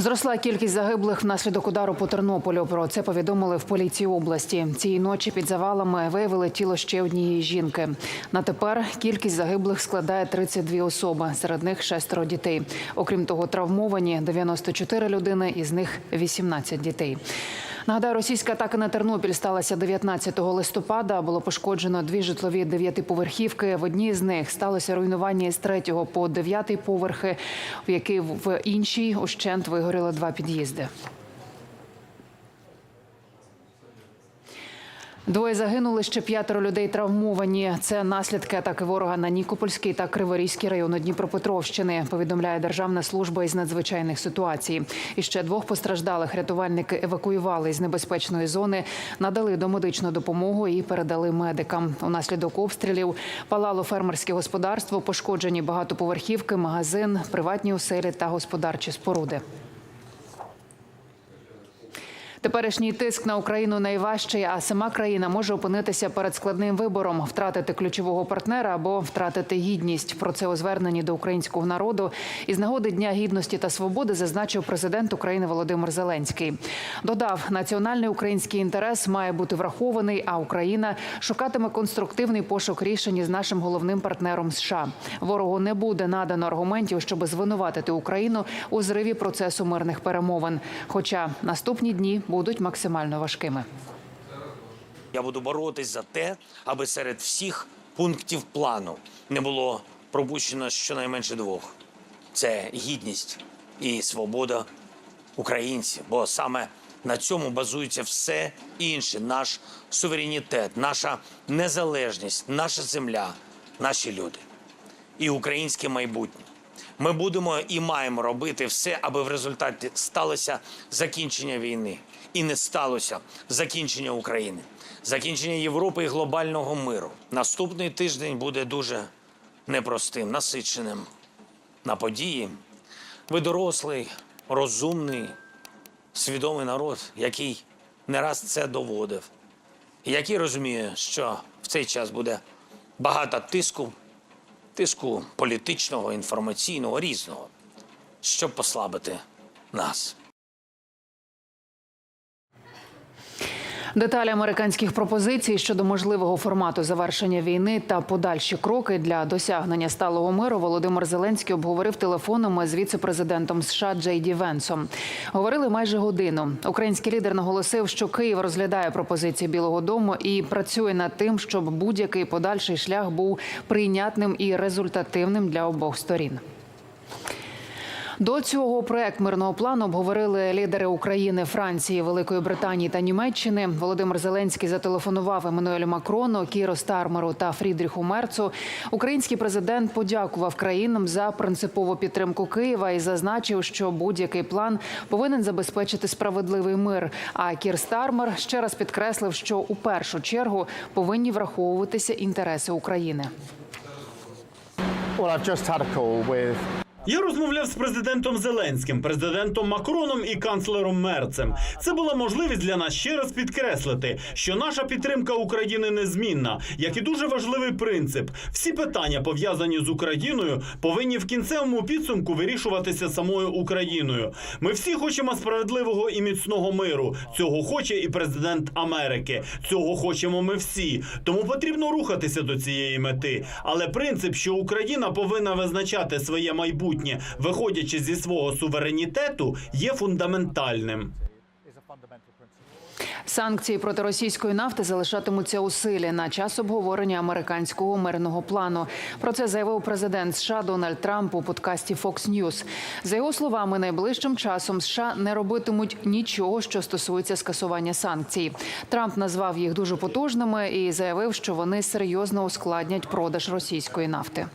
Зросла кількість загиблих внаслідок удару по Тернополю. Про це повідомили в поліції області. Цієї ночі під завалами виявили тіло ще однієї жінки. На тепер кількість загиблих складає 32 особи. Серед них шестеро дітей. Окрім того, травмовані 94 людини, із них 18 дітей. Нагадаю, російська атака на Тернопіль сталася 19 листопада. Було пошкоджено дві житлові дев'ятиповерхівки. В одній з них сталося руйнування з третього по дев'ятий поверхи, в який в іншій ущент вигоріло два під'їзди. Двоє загинули, ще п'ятеро людей травмовані. Це наслідки атаки ворога на Нікопольський та Криворізький райони Дніпропетровщини. Повідомляє Державна служба із надзвичайних ситуацій. І ще двох постраждалих рятувальники евакуювали з небезпечної зони, надали домедичну допомогу і передали медикам. Унаслідок обстрілів палало фермерське господарство, пошкоджені багатоповерхівки, магазин, приватні оселі та господарчі споруди. Теперішній тиск на Україну найважчий, а сама країна може опинитися перед складним вибором: втратити ключового партнера або втратити гідність. Про це у зверненні до українського народу із нагоди Дня гідності та свободи зазначив президент України Володимир Зеленський. Додав, національний український інтерес має бути врахований, а Україна шукатиме конструктивний пошук рішень із нашим головним партнером США. Ворогу не буде надано аргументів, щоб звинуватити Україну у зриві процесу мирних перемовин. Хоча наступні дні будуть максимально важкими. Я буду боротись за те, аби серед всіх пунктів плану не було пропущено щонайменше двох: це гідність і свобода українців. Бо саме на цьому базується все інше: наш суверенітет, наша незалежність, наша земля, наші люди і українське майбутнє. Ми будемо і маємо робити все, аби в результаті сталося закінчення війни і не сталося закінчення України, закінчення Європи і глобального миру. Наступний тиждень буде дуже непростим, насиченим на події. Ви дорослий, розумний, свідомий народ, який не раз це доводив, який розуміє, що в цей час буде багато тиску, тиску політичного, інформаційного, різного, щоб послабити нас. Деталі американських пропозицій щодо можливого формату завершення війни та подальші кроки для досягнення сталого миру Володимир Зеленський обговорив телефоном з віце-президентом США Джей Ді Венсом. Говорили майже годину. Український лідер наголосив, що Київ розглядає пропозиції Білого Дому і працює над тим, щоб будь-який подальший шлях був прийнятним і результативним для обох сторін. До цього проект мирного плану обговорили лідери України, Франції, Великої Британії та Німеччини. Володимир Зеленський зателефонував Еммануелю Макрону, Кіро Стармеру та Фрідріху Мерцу. Український президент подякував країнам за принципову підтримку Києва і зазначив, що будь-який план повинен забезпечити справедливий мир. А Кір Стармер ще раз підкреслив, що у першу чергу повинні враховуватися інтереси України. Well, I've just had a call with Я розмовляв з президентом Зеленським, президентом Макроном і канцлером Мерцем. Це була можливість для нас ще раз підкреслити, що наша підтримка України незмінна, як і дуже важливий принцип. Всі питання, пов'язані з Україною, повинні в кінцевому підсумку вирішуватися самою Україною. Ми всі хочемо справедливого і міцного миру. Цього хоче і президент Америки. Цього хочемо ми всі. Тому потрібно рухатися до цієї мети. Але принцип, що Україна повинна визначати своє майбутнє, виходячи зі свого суверенітету, є фундаментальним. Санкції проти російської нафти залишатимуться у силі на час обговорення американського мирного плану. Про це заявив президент США Дональд Трамп у подкасті Fox News. За його словами, найближчим часом США не робитимуть нічого, що стосується скасування санкцій. Трамп назвав їх дуже потужними і заявив, що вони серйозно ускладнять продаж російської нафти.